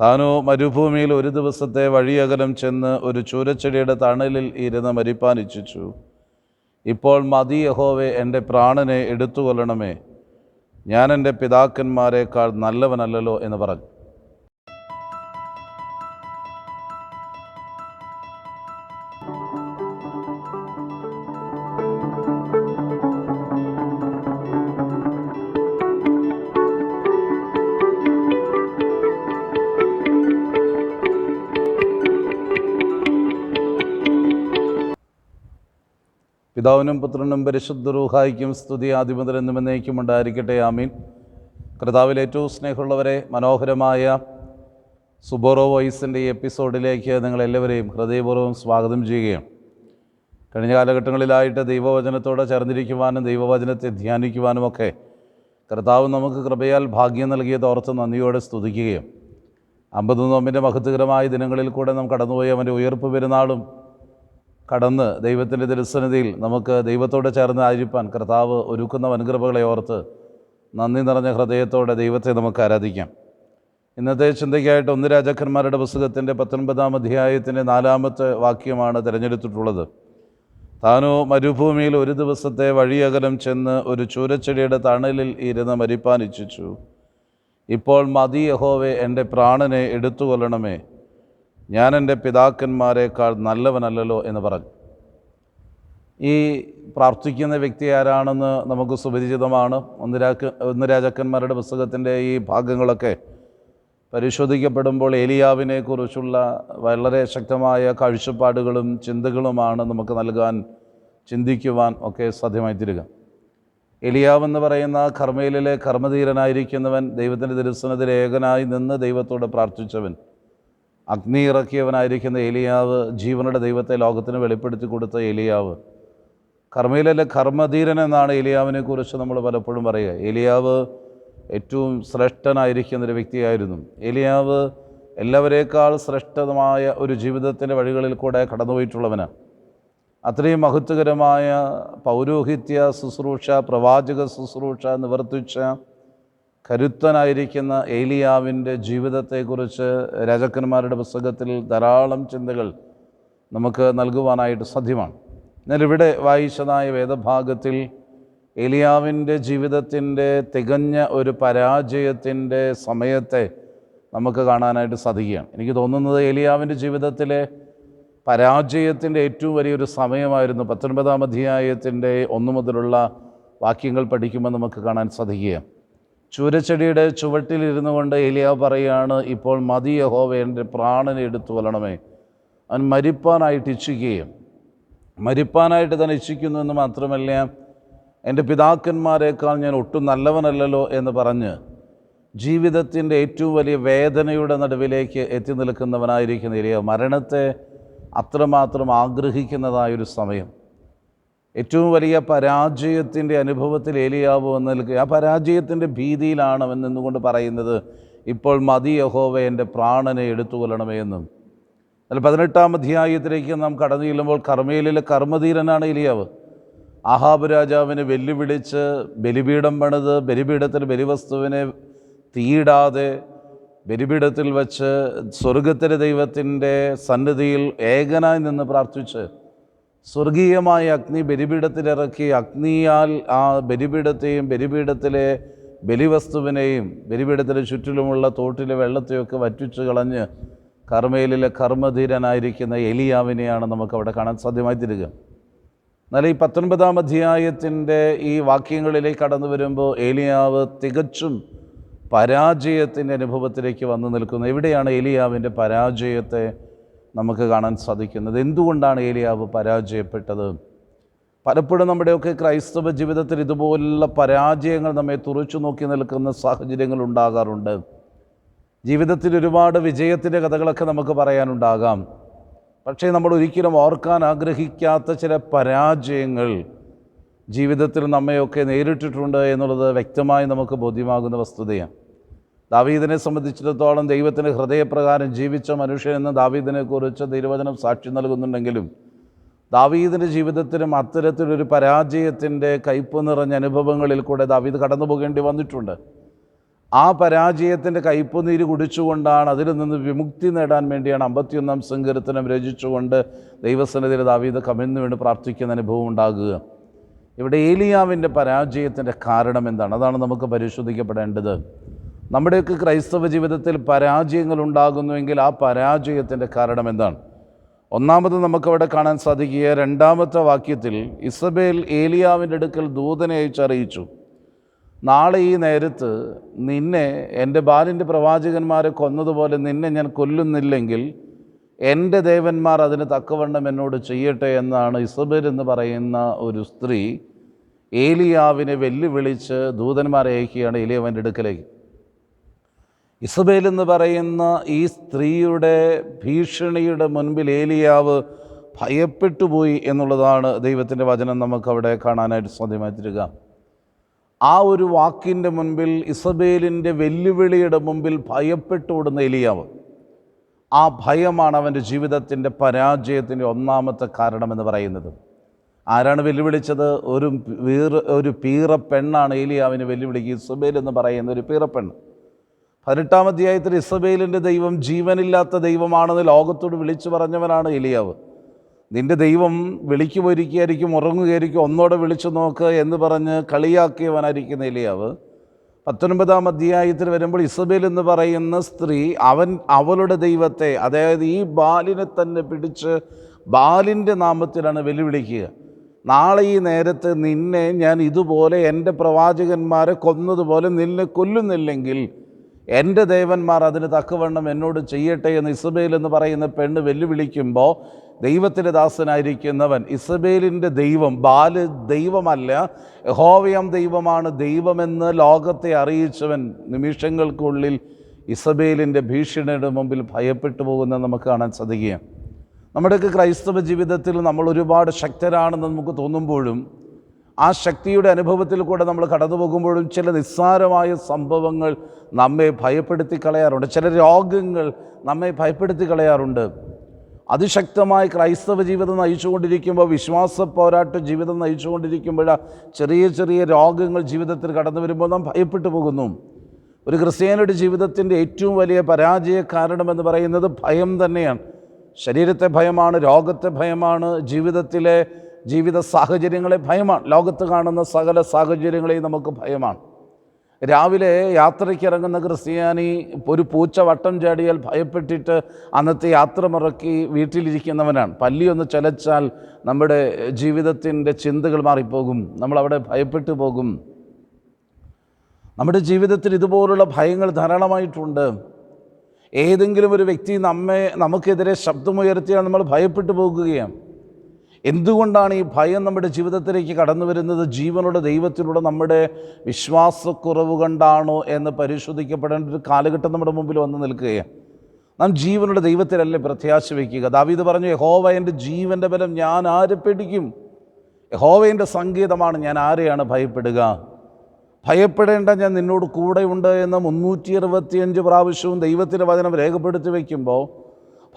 താനോ മരുഭൂമിയിൽ ഒരു ദിവസത്തെ വഴിയകലം ചെന്ന് ഒരു ചൂരച്ചെടിയുടെ തണലിൽ ഇരുന്ന് മരിപ്പാൻ ഇച്ഛിച്ചു ഇപ്പോൾ മതി യഹോവെ എന്റെ പ്രാണനെ എടുത്തുകൊള്ളണമേ. ഞാൻ എന്റെ പിതാക്കന്മാരെക്കാൾ നല്ലവനല്ലല്ലോ എന്ന് പറഞ്ഞു. പിതാവിനും പുത്രനും പരിശുദ്ധ റൂഹായിക്കും സ്തുതി ആദിമുതൽ എന്നേക്കുമുണ്ടായിരിക്കട്ടെ. ആമീൻ. കർത്താവിൽ ഏറ്റവും സ്നേഹമുള്ളവരെ മനോഹരമായ സുബോറോ വോയിസിന്റെ ഈ എപ്പിസോഡിലേക്ക് നിങ്ങളെല്ലാവരെയും ഹൃദയപൂർവം സ്വാഗതം ചെയ്യുകയാണ്. കഴിഞ്ഞ കാലഘട്ടങ്ങളിലായിട്ട് ദൈവവചനത്തോടെ ചേർന്നിരിക്കുവാനും ദൈവവചനത്തെ ധ്യാനിക്കുവാനുമൊക്കെ കർത്താവ് നമുക്ക് കൃപയാൽ ഭാഗ്യം നൽകിയത് ഓർത്ത് നന്ദിയോടെ സ്തുതിക്കുകയും അമ്പത് നോമ്പിന്റെ മഹത്വകരമായ ദിനങ്ങളിൽ കൂടെ നാം കടന്നുപോയി അവന്റെ ഉയർപ്പ് പെരുന്നാളും കടന്ന് ദൈവത്തിന്റെ തിരുസന്നിധിയിൽ നമുക്ക് ദൈവത്തോടെ ചേർന്ന് ആയിരിക്കാൻ കർത്താവ് ഒരുക്കുന്ന അനുഗ്രഹങ്ങളെ ഓർത്ത് നന്ദി നിറഞ്ഞ ഹൃദയത്തോടെ ദൈവത്തെ നമുക്ക് ആരാധിക്കാം. ഇന്നത്തെ ചിന്തയ്ക്കായിട്ട് ഒന്ന് രാജാക്കന്മാരുടെ പുസ്തകത്തിന്റെ പത്തൊൻപതാം അധ്യായത്തിന്റെ നാലാമത്തെ വാക്യമാണ് തിരഞ്ഞെടുത്തിട്ടുള്ളത്. താനോ മരുഭൂമിയിൽ ഒരു ദിവസത്തെ വഴിയകലം ചെന്ന് ഒരു ചൂരച്ചെടിയുടെ തണലിൽ ഇരുന്ന് മരിപ്പാൻ ഇച്ഛിച്ചു ഇപ്പോൾ മതി യഹോവെ എന്റെ പ്രാണനെ എടുത്തുകൊള്ളണമേ. ഞാൻ എന്റെ പിതാക്കന്മാരെക്കാൾ നല്ലവനല്ലല്ലോ എന്ന് പറഞ്ഞു. ഈ പ്രാർത്ഥിക്കുന്ന വ്യക്തി ആരാണെന്ന് നമുക്ക് സുപരിചിതമാണ്. ഒന്ന് രാജ ഒന്ന് രാജാക്കന്മാരുടെ പുസ്തകത്തിന്റെ ഈ ഭാഗങ്ങളൊക്കെ പരിശോധിക്കപ്പെടുമ്പോൾ ഏലിയാവിനെ കുറിച്ചുള്ള വളരെ ശക്തമായ കാഴ്ചപ്പാടുകളും ചിന്തകളുമാണ് നമുക്ക് നൽകാൻ ചിന്തിക്കുവാൻ ഒക്കെ സാധ്യമായി തീരുക എലിയാവെന്ന് പറയുന്ന കർമ്മയിലെ കർമ്മധീരനായിരിക്കുന്നവൻ ദൈവത്തിന്റെ ദർശനത്തിൽ ഏകനായി നിന്ന് ദൈവത്തോട് പ്രാർത്ഥിച്ചവൻ. അഗ്നി ഇറക്കിയവനായിരിക്കുന്ന ഏലിയാവ് ജീവനുടെ ദൈവത്തെ ലോകത്തിന് വെളിപ്പെടുത്തി കൊടുത്ത ഏലിയാവ്. കർമ്മയിലെ കർമ്മധീരൻ എന്നാണ് ഏലിയാവിനെ കുറിച്ച് നമ്മൾ പലപ്പോഴും പറയുക. ഏലിയാവ് ഏറ്റവും ശ്രേഷ്ഠനായിരിക്കുന്ന ഒരു വ്യക്തിയായിരുന്നു. ഏലിയാവ് എല്ലാവരേക്കാൾ ശ്രേഷ്ഠമായ ഒരു ജീവിതത്തിന്റെ വഴികളിൽ കൂടെ കടന്നുപോയിട്ടുള്ളവനാണ്. അത്രയും മഹത്വകരമായ പൗരോഹിത്യ ശുശ്രൂഷ പ്രവാചക ശുശ്രൂഷ നിവർത്തിച്ച കരുത്തനായിരിക്കുന്ന ഏലിയാവിന്റെ ജീവിതത്തെക്കുറിച്ച് രാജാക്കന്മാരുടെ പുസ്തകത്തിൽ ധാരാളം ചിന്തകൾ നമുക്ക് നൽകുവാനായിട്ട് സാധ്യമാണ്. എന്നാൽ ഇവിടെ വായിച്ചതായ വേദഭാഗത്തിൽ ഏലിയാവിന്റെ ജീവിതത്തിന്റെ തികഞ്ഞ ഒരു പരാജയത്തിന്റെ സമയത്തെ നമുക്ക് കാണാനായിട്ട് സാധിക്കുകയാണ്. എനിക്ക് തോന്നുന്നത് ഏലിയാവിന്റെ ജീവിതത്തിലെ പരാജയത്തിന്റെ ഏറ്റവും വലിയൊരു സമയമായിരുന്നു പത്തൊൻപതാം അധ്യായത്തിന്റെ ഒന്നു മുതലുള്ള വാക്യങ്ങൾ പഠിക്കുമ്പോൾ നമുക്ക് കാണാൻ സാധിക്കുകയാണ്. ചൂരച്ചെടിയുടെ ചുവട്ടിലിരുന്നു കൊണ്ട് ഏലിയാവ് പറയുകയാണ് ഇപ്പോൾ മതി യഹോവ എന്റെ പ്രാണനെ എടുത്തു കൊല്ലണമേ. അവൻ മരിപ്പാനായിട്ട് ഇച്ഛിക്കുകയും മരിപ്പാനായിട്ട് തന്നെ ഇച്ഛിക്കുന്നു എന്ന് മാത്രമല്ല എന്റെ പിതാക്കന്മാരെക്കാൾ ഞാൻ ഒട്ടും നല്ലവനല്ലല്ലോ എന്ന് പറഞ്ഞ് ജീവിതത്തിന്റെ ഏറ്റവും വലിയ വേദനയുടെ നടുവിലേക്ക് എത്തി നിൽക്കുന്നവനായിരിക്കുന്ന ഏലിയാവ് മരണത്തെ അത്രമാത്രം ആഗ്രഹിക്കുന്നതായൊരു സമയം. ഏറ്റവും വലിയ പരാജയത്തിന്റെ അനുഭവത്തിൽ ഏലിയാവ് വന്ന് നിൽക്കുക. ആ പരാജയത്തിന്റെ ഭീതിയിലാണ് അവൻ നിന്നുകൊണ്ട് പറയുന്നത് ഇപ്പോൾ മതി യഹോവ എന്റെ പ്രാണനെ എടുത്തു കൊല്ലണമേ എന്നും. അതിൽ പതിനെട്ടാം അധ്യായത്തിലേക്ക് നാം കടന്നു ചെല്ലുമ്പോൾ കർമ്മയിലെ കർമ്മധീരനാണ് ഏലിയാവ്. ആഹാബ് രാജാവിനെ വെല്ലുവിളിച്ച് ബലിപീഠം പണിത് ബലിപീഠത്തിൽ ബലിവസ്തുവിനെ തീയിടാതെ ബലിപീഠത്തിൽ വച്ച് സ്വർഗത്തിലെ ദൈവത്തിന്റെ സന്നിധിയിൽ ഏകനായി നിന്ന് പ്രാർത്ഥിച്ച് സ്വർഗീയമായ അഗ്നി ബലിപീഠത്തിലിറക്കി അഗ്നിയാൽ ആ ബലിപീഠത്തെയും ബലിപീഠത്തിലെ ബലിവസ്തുവിനെയും ബലിപീഠത്തിന് ചുറ്റിലുമുള്ള തോട്ടിലെ വെള്ളത്തെയൊക്കെ വറ്റിച്ചു കളഞ്ഞ് കർമ്മയിലെ കർമ്മധീരനായിരിക്കുന്ന എലിയാവിനെയാണ് നമുക്കവിടെ കാണാൻ സാധ്യമായി തരിക. എന്നാൽ ഈ പത്തൊൻപതാം അധ്യായത്തിന്റെ ഈ വാക്യങ്ങളിലേക്ക് കടന്നു വരുമ്പോൾ ഏലിയാവ് തികച്ചും പരാജയത്തിന്റെ അനുഭവത്തിലേക്ക് വന്നു നിൽക്കുന്നു. എവിടെയാണ് ഏലിയാവിന്റെ പരാജയത്തെ നമുക്ക് കാണാൻ സാധിക്കുന്നത്. എന്തുകൊണ്ടാണ് ഏലിയാവ് പരാജയപ്പെട്ടത്? പലപ്പോഴും നമ്മുടെയൊക്കെ ക്രൈസ്തവ ജീവിതത്തിൽ ഇതുപോലുള്ള പരാജയങ്ങൾ നമ്മെ തുറച്ചു നോക്കി നിൽക്കുന്ന സാഹചര്യങ്ങൾ ഉണ്ടാകാറുണ്ട്. ജീവിതത്തിൽ ഒരുപാട് വിജയത്തിന്റെ കഥകളൊക്കെ നമുക്ക് പറയാനുണ്ടാകാം. പക്ഷേ നമ്മൾ ഒരിക്കലും ഓർക്കാൻ ആഗ്രഹിക്കാത്ത ചില പരാജയങ്ങൾ ജീവിതത്തിൽ നമ്മയൊക്കെ നേരിട്ടിട്ടുണ്ട് എന്നുള്ളത് വ്യക്തമായി നമുക്ക് ബോധ്യമാകുന്ന വസ്തുതയാണ്. ദാവീദിനെ സംബന്ധിച്ചിടത്തോളം ദൈവത്തിന്റെ ഹൃദയപ്രകാരം ജീവിച്ച മനുഷ്യൻ എന്ന ദാവീദിനെക്കുറിച്ച് തിരുവചനം സാക്ഷി നൽകുന്നുണ്ടെങ്കിലും ദാവീദിന്റെ ജീവിതത്തിലും അത്തരത്തിലൊരു പരാജയത്തിന്റെ കയ്പ് നിറഞ്ഞ അനുഭവങ്ങളിൽ കൂടെ ദാവീദ് കടന്നു പോകേണ്ടി വന്നിട്ടുണ്ട്. ആ പരാജയത്തിന്റെ കയ്പുനീര് കുടിച്ചുകൊണ്ടാണ് അതിൽ നിന്ന് വിമുക്തി നേടാൻ വേണ്ടിയാണ് അമ്പത്തിയൊന്നാം സങ്കീർത്തനം രചിച്ചുകൊണ്ട് ദൈവസന്നിധിയിൽ ദാവീദ് കമിഴ്ന്നു വേണ്ടി പ്രാർത്ഥിക്കുന്ന അനുഭവം ഉണ്ടാകുക. ഇവിടെ ഏലിയാവിന്റെ പരാജയത്തിന്റെ കാരണം എന്താണ്? അതാണ് നമുക്ക് പരിശോധിക്കപ്പെടേണ്ടത്. നമ്മുടെയൊക്കെ ക്രൈസ്തവ ജീവിതത്തിൽ പരാജയങ്ങൾ ഉണ്ടാകുന്നുവെങ്കിൽ ആ പരാജയത്തിന്റെ കാരണം എന്താണ്? ഒന്നാമത് നമുക്കവിടെ കാണാൻ സാധിക്കുക രണ്ടാമത്തെ വാക്യത്തിൽ ഇസബേൽ ഏലിയാവിന്റെ അടുക്കൽ ദൂതനെ അയച്ചറിയിച്ചു നാളെ ഈ നേരത്ത് നിന്നെ എന്റെ ബാലിന്റെ പ്രവാചകന്മാരെ കൊന്നതുപോലെ നിന്നെ ഞാൻ കൊല്ലുന്നില്ലെങ്കിൽ എന്റെ ദേവന്മാർ അതിന് തക്കവണ്ണം എന്നോട് ചെയ്യട്ടെ എന്നാണ് ഇസബേൽ എന്ന് പറയുന്ന ഒരു സ്ത്രീ ഏലിയാവിനെ വെല്ലുവിളിച്ച് ദൂതന്മാരെ അയക്കുകയാണ് ഏലിയാവിന്റെ അടുക്കലേക്ക്. ഇസബേൽ എന്ന് പറയുന്ന ഈ സ്ത്രീയുടെ ഭീഷണിയുടെ മുൻപിൽ ഏലിയാവ് ഭയപ്പെട്ടു പോയി എന്നുള്ളതാണ് ദൈവത്തിന്റെ വചനം നമുക്കവിടെ കാണാനായിട്ട് സാധ്യമായി തരിക ആ ഒരു വാക്കിന്റെ മുൻപിൽ ഇസബേലിന്റെ വെല്ലുവിളിയുടെ മുമ്പിൽ ഭയപ്പെട്ടു ഓടുന്ന ഏലിയാവ്. ആ ഭയമാണ് അവന്റെ ജീവിതത്തിന്റെ പരാജയത്തിന്റെ ഒന്നാമത്തെ കാരണമെന്ന് പറയുന്നത്. ആരാണ് വെല്ലുവിളിച്ചത്? ഒരു വീർ ഒരു പീറ പെണ്ണാണ് ഏലിയാവിനെ വെല്ലുവിളിക്കുക. ഇസബേൽ എന്ന് പറയുന്ന ഒരു പീറപ്പെണ്ണ് പതിനെട്ടാം അധ്യായത്തിൽ ഇസബേലിന്റെ ദൈവം ജീവനില്ലാത്ത ദൈവമാണെന്ന് ലോകത്തോട് വിളിച്ചു പറഞ്ഞവനാണ് എലിയാവ്. നിന്റെ ദൈവം വിളിക്കു പോയിരിക്കുകയായിരിക്കും ഉറങ്ങുകയായിരിക്കും ഒന്നോടെ വിളിച്ചു നോക്ക് എന്ന് പറഞ്ഞ് കളിയാക്കിയവനായിരിക്കുന്ന എലിയാവ്. പത്തൊൻപതാം അധ്യായത്തിൽ വരുമ്പോൾ ഇസബേൽ എന്ന് പറയുന്ന സ്ത്രീ അവൻ അവളുടെ ദൈവത്തെ അതായത് ഈ ബാലിനെ തന്നെ പിടിച്ച് ബാലിന്റെ നാമത്തിലാണ് വെല്ലുവിളിക്കുക. നാളെ ഈ നേരത്ത് നിന്നെ ഞാൻ ഇതുപോലെ എന്റെ പ്രവാചകന്മാരെ കൊന്നതുപോലെ നിന്നെ കൊല്ലുന്നില്ലെങ്കിൽ എന്റെ ദേവന്മാർ അതിന് തക്കവണ്ണം എന്നോട് ചെയ്യട്ടെ എന്ന് ഇസബേൽ എന്ന് പറയുന്ന പെണ്ണ് വെല്ലുവിളിക്കുമ്പോൾ ദൈവത്തിന്റെ ദാസനായിരിക്കുന്നവൻ ഇസബേലിന്റെ ദൈവം ബാൽ ദൈവമല്ല യഹോവയം ദൈവമാണ് ദൈവമെന്ന് ലോകത്തെ അറിയിച്ചവൻ നിമിഷങ്ങൾക്കുള്ളിൽ ഇസബേലിന്റെ ഭീഷണിയുടെ മുമ്പിൽ ഭയപ്പെട്ടു പോകുന്നത് നമുക്ക് കാണാൻ സാധിക്കുകയാണ്. നമ്മുടെയൊക്കെ ക്രൈസ്തവ ജീവിതത്തിൽ നമ്മൾ ഒരുപാട് ശക്തരാണെന്ന് നമുക്ക് തോന്നുമ്പോഴും ആ ശക്തിയുടെ അനുഭവത്തിൽ കൂടെ നമ്മൾ കടന്നു പോകുമ്പോഴും ചില നിസ്സാരമായ സംഭവങ്ങൾ നമ്മെ ഭയപ്പെടുത്തി കളയാറുണ്ട്. ചില രോഗങ്ങൾ നമ്മെ ഭയപ്പെടുത്തി കളയാറുണ്ട്. അതിശക്തമായി ക്രൈസ്തവ ജീവിതം നയിച്ചുകൊണ്ടിരിക്കുമ്പോൾ വിശ്വാസ പോരാട്ട ജീവിതം നയിച്ചുകൊണ്ടിരിക്കുമ്പോൾ ചെറിയ ചെറിയ രോഗങ്ങൾ ജീവിതത്തിൽ കടന്നു വരുമ്പോൾ നാം ഭയപ്പെട്ടു പോകുന്നു. ഒരു ക്രിസ്ത്യാനിയുടെ ജീവിതത്തിന്റെ ഏറ്റവും വലിയ പരാജയ കാരണമെന്ന് പറയുന്നത് ഭയം തന്നെയാണ്. ശരീരത്തെ ഭയമാണ് രോഗത്തെ ഭയമാണ് ജീവിതത്തിലെ ജീവിത സാഹചര്യങ്ങളെ ഭയമാണ്. ലോകത്ത് കാണുന്ന സകല സാഹചര്യങ്ങളെയും നമുക്ക് ഭയമാണ്. രാവിലെ യാത്രയ്ക്ക് ഇറങ്ങുന്ന ക്രിസ്ത്യാനി ഒരു പൂച്ച വട്ടം ചാടിയാൽ ഭയപ്പെട്ടിട്ട് അന്നത്തെ യാത്ര മുറക്കി വീട്ടിലിരിക്കുന്നവനാണ്. പല്ലിയൊന്ന് ചലച്ചാൽ നമ്മുടെ ജീവിതത്തിന്റെ ചിന്തകൾ മാറിപ്പോകും. നമ്മളവിടെ ഭയപ്പെട്ടു പോകും. നമ്മുടെ ജീവിതത്തിൽ ഇതുപോലുള്ള ഭയങ്ങൾ ധാരാളമായിട്ടുണ്ട്. ഏതെങ്കിലും ഒരു വ്യക്തി നമ്മെ നമുക്കെതിരെ ശബ്ദമുയർത്തിയാൽ നമ്മൾ ഭയപ്പെട്ടു പോകുകയാണ്. എന്തുകൊണ്ടാണ് ഈ ഭയം നമ്മുടെ ജീവിതത്തിലേക്ക് കടന്നു വരുന്നത്? ജീവനുള്ള ദൈവത്തിലൂടെ നമ്മുടെ വിശ്വാസക്കുറവ് കൊണ്ടാണോ എന്ന് പരിശോധിക്കപ്പെടേണ്ട ഒരു കാലഘട്ടം നമ്മുടെ മുമ്പിൽ വന്ന് നിൽക്കുകയാണ്. നാം ജീവനുള്ള ദൈവത്തിലല്ലേ പ്രത്യാശ വയ്ക്കുക? ദാവീദ് പറഞ്ഞു യഹോവ എന്റെ ജീവന്റെ ബലം ഞാൻ ആരെ പേടിക്കും? യഹോവന്റെ സംഗീതമാണ് ഞാൻ ആരെയാണ് ഭയപ്പെടുക? ഭയപ്പെടേണ്ട ഞാൻ നിന്നോട് കൂടെയുണ്ട് എന്ന മുന്നൂറ്റി അറുപത്തിയഞ്ച് പ്രാവശ്യവും ദൈവത്തിന്റെ വചനം രേഖപ്പെടുത്തി വയ്ക്കുമ്പോൾ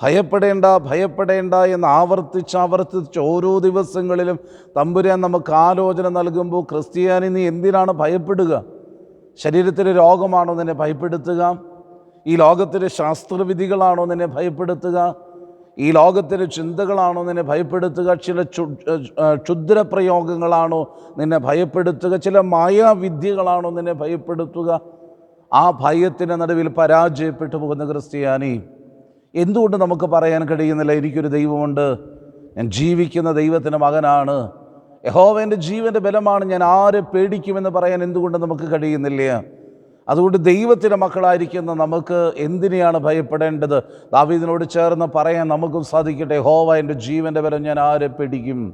ഭയപ്പെടേണ്ട ഭയപ്പെടേണ്ട എന്ന് ആവർത്തിച്ച് ആവർത്തിച്ച് ഓരോ ദിവസങ്ങളിലും തമ്പുരാൻ നമുക്ക് ആലോചന നൽകുമ്പോൾ ക്രിസ്ത്യാനി നീ എന്തിനാണ് ഭയപ്പെടുക? ശരീരത്തിലെ രോഗമാണോ നിന്നെ ഭയപ്പെടുത്തുക? ഈ ലോകത്തിലെ ശാസ്ത്രവിധികളാണോ നിന്നെ ഭയപ്പെടുത്തുക? ഈ ലോകത്തിലെ ചിന്തകളാണോ നിന്നെ ഭയപ്പെടുത്തുക? ചില ക്ഷുദ്രപ്രയോഗങ്ങളാണോ നിന്നെ ഭയപ്പെടുത്തുക? ചില മായാവിദ്യകളാണോ നിന്നെ ഭയപ്പെടുത്തുക? ആ ഭയത്തിന്റെ നടുവിൽ പരാജയപ്പെട്ടു പോകുന്ന ക്രിസ്ത്യാനി എന്തുകൊണ്ട് നമുക്ക് പറയാൻ കഴിയുന്നില്ല? എനിക്കൊരു ദൈവമുണ്ട്. ഞാൻ ജീവിക്കുന്ന ദൈവത്തിന്റെ മകനാണ്. യഹോവേന്റെ ജീവന്റെ ബലമാണ്. ഞാൻ ആരെ പേടിക്കുമെന്ന് പറയാൻ എന്തുകൊണ്ട് നമുക്ക് കഴിയുന്നില്ല? അതുകൊണ്ട് ദൈവത്തിന്റെ മക്കളായിരിക്കുന്ന നമുക്ക് എന്തിനെയാണ് ഭയപ്പെടേണ്ടത്? ദാവീദിനോട് ചേർന്ന് പറയാൻ നമുക്കും സാധിക്കട്ടെ. ഹോവ എന്റെ ജീവന്റെ ബലം ഞാൻ ആരെ പേടിക്കും?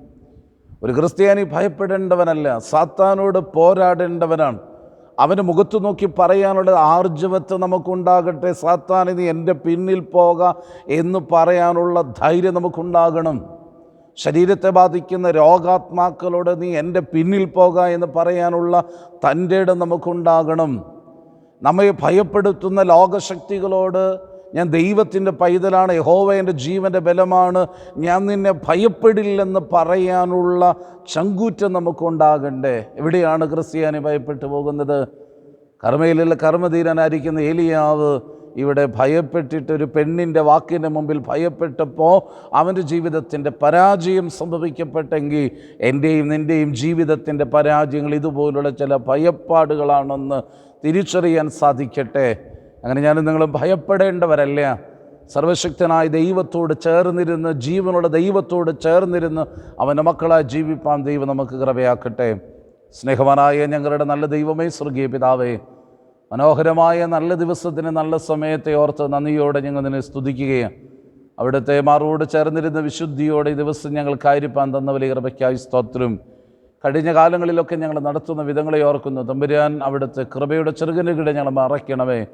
ഒരു ക്രിസ്ത്യാനി ഭയപ്പെടേണ്ടവനല്ല. സാത്താനോട് പോരാടേണ്ടവനാണ്. അവന് മുഖത്ത് നോക്കി പറയാനുള്ള ആർജവത്വം നമുക്കുണ്ടാകട്ടെ. സാത്താൻ നീ എന്റെ പിന്നിൽ പോക എന്ന് പറയാനുള്ള ധൈര്യം നമുക്കുണ്ടാകണം. ശരീരത്തെ ബാധിക്കുന്ന രോഗാത്മാക്കളോട് നീ എന്റെ പിന്നിൽ പോക എന്ന് പറയാനുള്ള തന്റെ ഇടം നമുക്കുണ്ടാകണം. നമ്മെ ഭയപ്പെടുത്തുന്ന ലോകശക്തികളോട് ഞാൻ ദൈവത്തിന്റെ പൈതലാണ് യഹോവ എന്റെ ജീവന്റെ ബലമാണ് ഞാൻ നിന്നെ ഭയപ്പെടില്ലെന്ന് പറയാനുള്ള ചങ്കൂറ്റം നമുക്കുണ്ടാകണ്ടേ? എവിടെയാണ് ക്രിസ്ത്യാനി ഭയപ്പെട്ടു പോകുന്നത്? കർമ്മയിലുള്ള കർമ്മധീരനായിരിക്കുന്ന ഏലിയാവ് ഇവിടെ ഭയപ്പെട്ടിട്ട് ഒരു പെണ്ണിന്റെ വാക്കിന്റെ മുമ്പിൽ ഭയപ്പെട്ടപ്പോൾ അവന്റെ ജീവിതത്തിന്റെ പരാജയം സംഭവിക്കപ്പെട്ടെങ്കിൽ എന്റെയും നിന്റെയും ജീവിതത്തിന്റെ പരാജയങ്ങൾ ഇതുപോലുള്ള ചില ഭയപ്പാടുകളാണെന്ന് തിരിച്ചറിയാൻ സാധിക്കട്ടെ. അങ്ങനെ ഞാൻ നിങ്ങൾ ഭയപ്പെടേണ്ടവരല്ല? സർവശക്തനായ ദൈവത്തോട് ചേർന്നിരുന്ന് ജീവനുള്ള ദൈവത്തോട് ചേർന്നിരുന്ന് അവന്റെ മക്കളായി ജീവിപ്പാൻ ദൈവം നമുക്ക് കൃപയാക്കട്ടെ. സ്നേഹവാനായ ഞങ്ങളുടെ നല്ല ദൈവമേ സ്വർഗീയ പിതാവേ മനോഹരമായ നല്ല ദിവസത്തിന് നല്ല സമയത്തെ ഓർത്ത് നന്ദിയോടെ ഞങ്ങൾ നിന്നെ സ്തുതിക്കുകയും അവിടുത്തെ മാറോട് ചേർന്നിരുന്ന വിശുദ്ധിയോടെ ഈ ദിവസം ഞങ്ങൾ കാര്യപ്പാൻ തന്ന വലിയ കൃപയ്ക്കായി സ്തോത്രം. കഴിഞ്ഞ കാലങ്ങളിലൊക്കെ ഞങ്ങൾ നടത്തുന്ന വിധങ്ങളെ ഓർക്കുന്നു. തമ്പുരാൻ അവിടുത്തെ കൃപയുടെ ചെറുകനുകിടെ ഞങ്ങൾ മറയ്ക്കണമേ.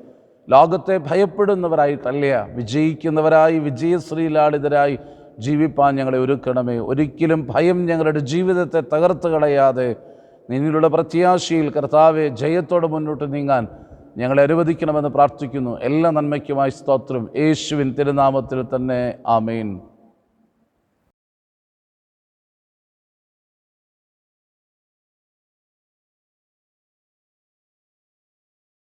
ലോകത്തെ ഭയപ്പെടുന്നവരായിട്ടല്ല വിജയിക്കുന്നവരായി വിജയശ്രീലാളിതരായി ജീവിപ്പാൻ ഞങ്ങളെ ഒരുക്കണമേ. ഒരിക്കലും ഭയം ഞങ്ങളുടെ ജീവിതത്തെ തകർത്ത് കളയാതെ നിന്നിലുള്ള പ്രത്യാശയിൽ കർത്താവെ ജയത്തോടെ മുന്നോട്ട് നീങ്ങാൻ ഞങ്ങളെ അനുവദിക്കണമെന്ന് പ്രാർത്ഥിക്കുന്നു. എല്ലാ നന്മയ്ക്കുമായി സ്തോത്രം. യേശുവിൻ തിരുനാമത്തിൽ തന്നെ. ആമേൻ.